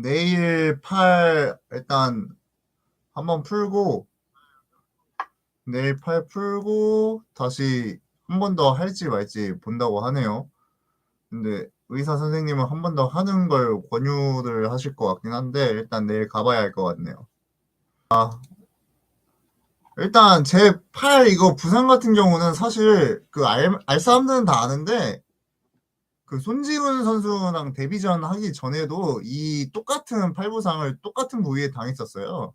내일 팔 일단 한번 풀고 내일 팔 풀고 다시 한 번 더 할지 말지 본다고 하네요. 근데 의사 선생님은 한 번 더 하는 걸 권유를 하실 것 같긴 한데 일단 내일 가봐야 할 것 같네요. 아 일단 제 팔 이거 부상 같은 경우는 사실 그 알 알 사람들은 다 아는데 그 손지훈 선수랑 데뷔전 하기 전에도 이 똑같은 팔 부상을 똑같은 부위에 당했었어요.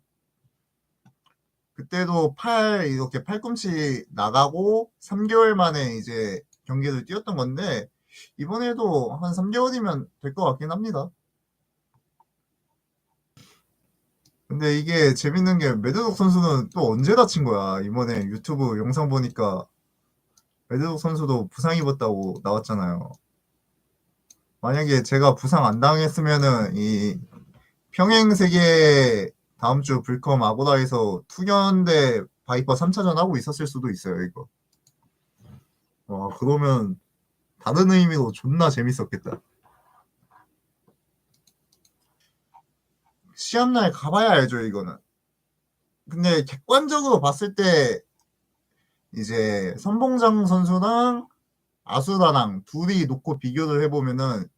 그때도 팔 이렇게 팔꿈치 나가고 3개월 만에 이제 경기를 뛰었던 건데 이번에도 한 3개월이면 될 것 같긴 합니다. 근데 이게 재밌는 게 매드독 선수는 또 언제 다친 거야? 이번에 유튜브 영상 보니까 매드독 선수도 부상 입었다고 나왔잖아요. 만약에 제가 부상 안 당했으면은 이 평행 세계 다음 주 불컴 아고다에서 투견대 바이퍼 3차전 하고 있었을 수도 있어요, 이거. 와, 그러면 다른 의미로 존나 재밌었겠다. 시합날 가봐야 알죠, 이거는. 근데 객관적으로 봤을 때 이제 선봉장 선수랑 아수라랑 둘이 놓고 비교를 해보면은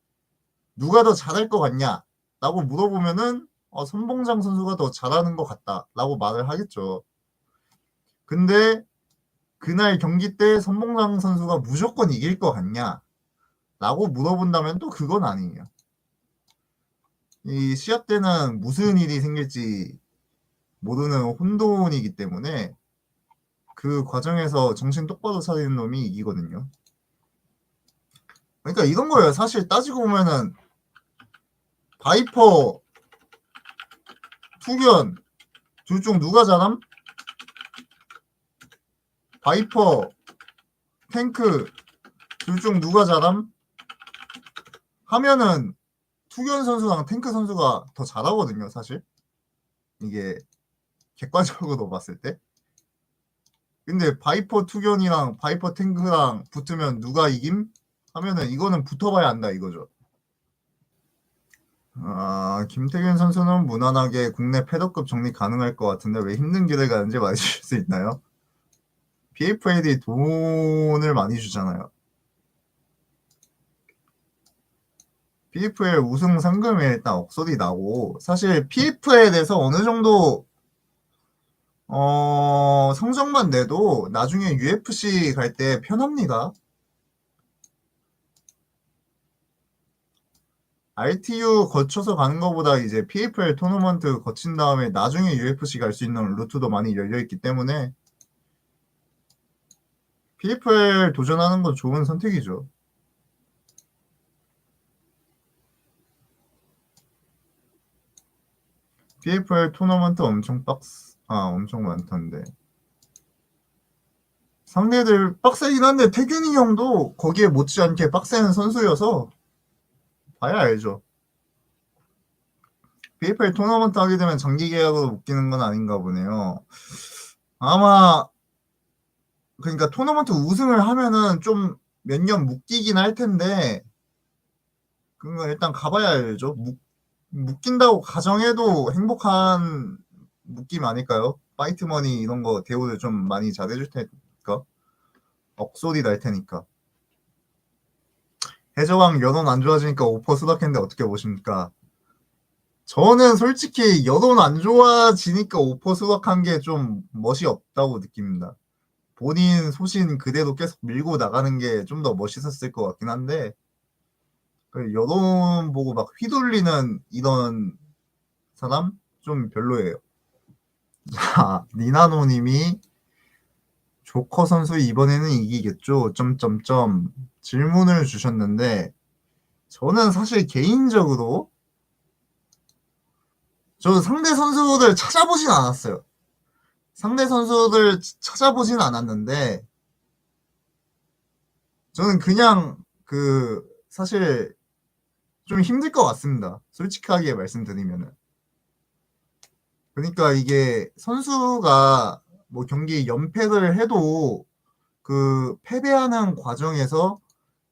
누가 더 잘할 것 같냐? 라고 물어보면은 어, 선봉장 선수가 더 잘하는 것 같다. 라고 말을 하겠죠. 근데 그날 경기 때 선봉장 선수가 무조건 이길 것 같냐? 라고 물어본다면 또 그건 아니에요. 이 시합 때는 무슨 일이 생길지 모르는 혼돈이기 때문에 그 과정에서 정신 똑바로 차리는 놈이 이기거든요. 그러니까 이런 거예요. 사실 따지고 보면은 바이퍼, 투견 둘 중 누가 잘함? 바이퍼, 탱크 둘 중 누가 잘함? 하면은 투견 선수랑 탱크 선수가 더 잘하거든요, 사실. 이게 객관적으로 봤을 때. 근데 바이퍼 투견이랑 바이퍼 탱크랑 붙으면 누가 이김? 하면은 이거는 붙어봐야 한다 이거죠. 아, 김태균 선수는 무난하게 국내 패더급 정리 가능할 것 같은데 왜 힘든 길을 가는지 말해주실 수 있나요? PFL이 돈을 많이 주잖아요. PFL 우승 상금에 일단 억소리 나고 사실 PFL에 대해서 어느 정도 어, 성적만 내도 나중에 UFC 갈 때 편합니다. RTU 거쳐서 가는 것보다 이제 PFL 토너먼트 거친 다음에 나중에 UFC 갈 수 있는 루트도 많이 열려 있기 때문에 PFL 도전하는 건 좋은 선택이죠. PFL 토너먼트 엄청 빡스, 아, 엄청 많던데. 상대들 빡세긴 한데 태균이 형도 거기에 못지않게 빡센 선수여서 봐야 알죠. PFL 토너먼트 하게 되면 장기 계약으로 묶이는 건 아닌가 보네요. 아마 그러니까 토너먼트 우승을 하면은 좀 몇 년 묶이긴 할 텐데 그건 일단 가봐야 알죠. 묶, 묶인다고 가정해도 행복한 묶임 아닐까요? 파이트머니 이런 거 대우를 좀 많이 잘해줄 테니까 억소리 날 테니까 해저왕 여론 안 좋아지니까 오퍼 수락했는데 어떻게 보십니까? 저는 솔직히 여론 안 좋아지니까 오퍼 수락한 게 좀 멋이 없다고 느낍니다. 본인 소신 그대로 계속 밀고 나가는 게 좀 더 멋있었을 것 같긴 한데 그 여론 보고 막 휘둘리는 이런 사람 좀 별로예요. 자, 니나노님이 조커 선수 이번에는 이기겠죠? 점점점 질문을 주셨는데 저는 사실 개인적으로 저 상대 선수들 찾아보진 않았어요. 상대 선수들 찾아보진 않았는데 저는 그냥 그 사실 좀 힘들 것 같습니다. 솔직하게 말씀드리면은. 그러니까 이게 선수가 뭐 경기 연패를 해도 그 패배하는 과정에서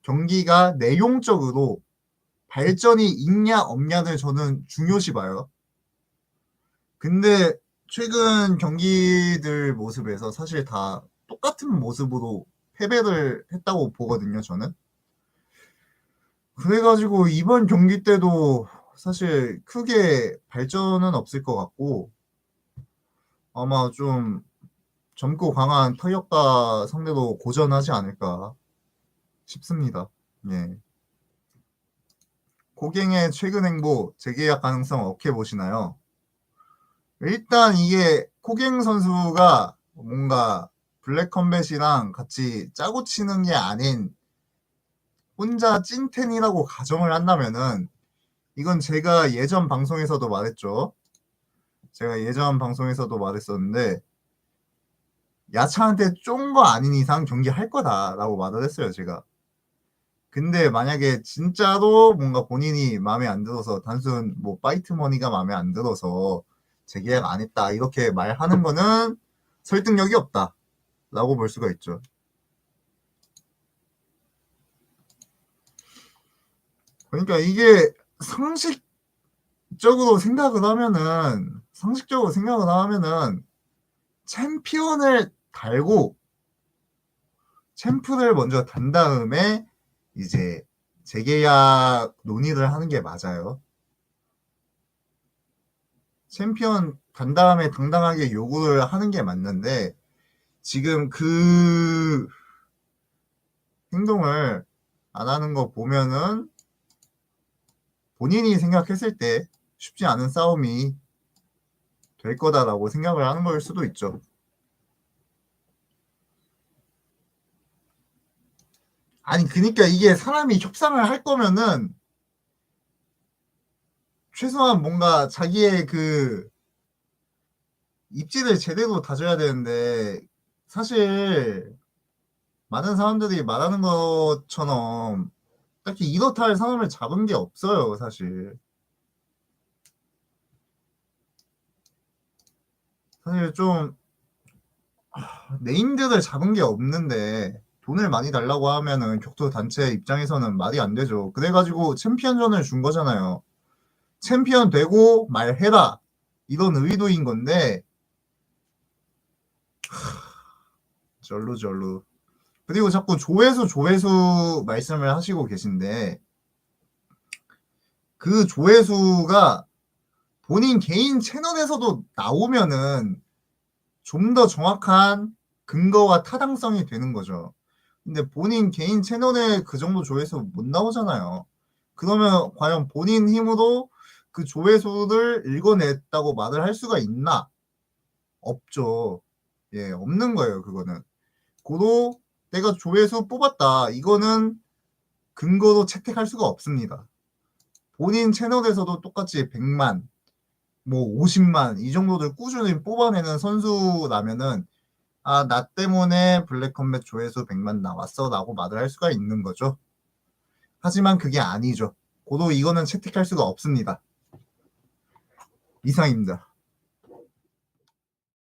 경기가 내용적으로 발전이 있냐 없냐를 저는 중요시 봐요. 근데 최근 경기들 모습에서 사실 다 똑같은 모습으로 패배를 했다고 보거든요, 저는. 그래가지고 이번 경기 때도 사실 크게 발전은 없을 것 같고 아마 좀 젊고 강한 타격가 상대로 고전하지 않을까 싶습니다. 예. 고갱의 최근 행보 재계약 가능성 어떻게 보시나요? 일단 이게 코갱 선수가 뭔가 블랙 컴뱃이랑 같이 짜고 치는 게 아닌 혼자 찐텐이라고 가정을 한다면은 이건 제가 예전 방송에서도 말했죠. 제가 예전 방송에서도 말했었는데 야차한테 쫀 거 아닌 이상 경기 할 거다라고 말을 했어요, 제가. 근데 만약에 진짜로 뭔가 본인이 마음에 안 들어서 단순 뭐 파이트 머니가 마음에 안 들어서 재계약 안 했다 이렇게 말하는 거는 설득력이 없다라고 볼 수가 있죠. 그러니까 이게 상식적으로 생각을 하면은 상식적으로 생각을 하면은 챔피언을 달고 챔프를 먼저 단 다음에 이제 재계약 논의를 하는 게 맞아요. 챔피언 간 다음에 당당하게 요구를 하는 게 맞는데 지금 그 행동을 안 하는 거 보면은 본인이 생각했을 때 쉽지 않은 싸움이 될 거다라고 생각을 하는 걸 수도 있죠. 아니 그니까 이게 사람이 협상을 할 거면은 최소한 뭔가 자기의 그 입지를 제대로 다져야 되는데 사실 많은 사람들이 말하는 것처럼 딱히 이렇다 할 사람을 잡은 게 없어요 사실. 사실 좀 하, 네임들을 잡은 게 없는데 돈을 많이 달라고 하면은 격투 단체 입장에서는 말이 안 되죠. 그래가지고 챔피언전을 준 거잖아요. 챔피언 되고 말해라. 이런 의도인 건데 절루절루 그리고 자꾸 조회수 조회수 말씀을 하시고 계신데 그 조회수가 본인 개인 채널에서도 나오면은 좀 더 정확한 근거와 타당성이 되는 거죠. 근데 본인 개인 채널에 그 정도 조회수 못 나오잖아요. 그러면 과연 본인 힘으로 그 조회수를 읽어냈다고 말을 할 수가 있나? 없죠. 예, 없는 거예요, 그거는. 고도 내가 조회수 뽑았다. 이거는 근거로 채택할 수가 없습니다. 본인 채널에서도 똑같이 100만, 뭐 50만 이 정도를 꾸준히 뽑아내는 선수라면은 아, 나 때문에 블랙컴뱃 조회수 100만 나왔어 라고 말을 할 수가 있는 거죠. 하지만 그게 아니죠. 고도 이거는 채택할 수가 없습니다. 이상입니다.